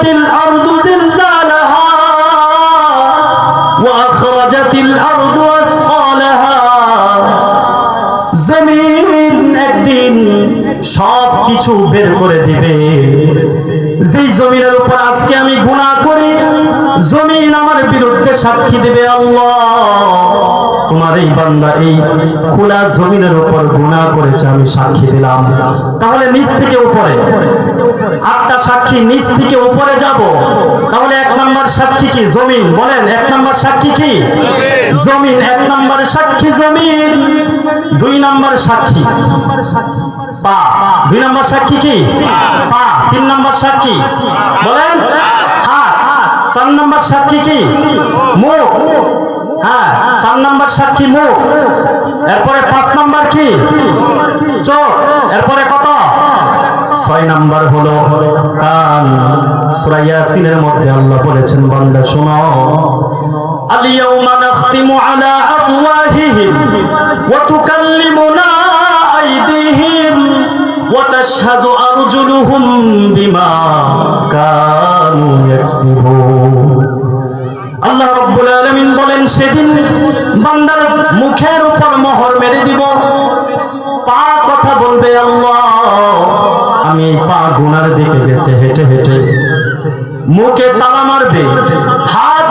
জুলজিলাতিল الأرض زلزالها وأخرجت الأرض أثقالها একদিন সব কিছু বের করে দিবে। যেই জমিনের উপর আজকে আমি গুণা করি, জমিন আমার বিরুদ্ধে সাক্ষী দেবে আল্লাহ। তোমার এই বান্দা এই খোলা জমিনের উপর গুনাহ করেছে, আমি সাক্ষী দিলাম। তাহলে নিচ থেকে উপরে। আটটা সাক্ষী নিচ থেকে উপরে যাব। তাহলে এক নম্বর সাক্ষী কি? জমিন। বলেন, এক নম্বর সাক্ষী কি? জমিন। এক নম্বর সাক্ষী জমিন, দুই নম্বর সাক্ষী। পা। দুই নম্বর সাক্ষী কি? পা। তিন নম্বর সাক্ষী। বলেন, হাত। চার নম্বর সাক্ষী কি? মুখ। হ্যাঁ চার নম্বর সাক্ষী মুখ। এরপরে পাঁচ নম্বর কি? চোখ। এরপরে কত? ছয় নাম্বার হলো কান। সূরা ইয়াসিনের মধ্যে আল্লাহ বলেছেন, বান্দা, শোনো। আলিয়াউমা নাখতিমু আলা আফওয়াহিহিম ওয়া তুকাল্লিমুনা আইদিহিম ওয়া তাশহাদু আরজুলুহুম বিমা কানু। আল্লাহ রব্বুল আলামিন বলেন, সেদিন বান্দার মুখের উপর মোহর মেরে দিব। পা কথা বলবে আল্লাহ। আমি পা গুনার দিকে গেছে, হেঁটে হেঁটে। মুখে তালা মারবে, হাত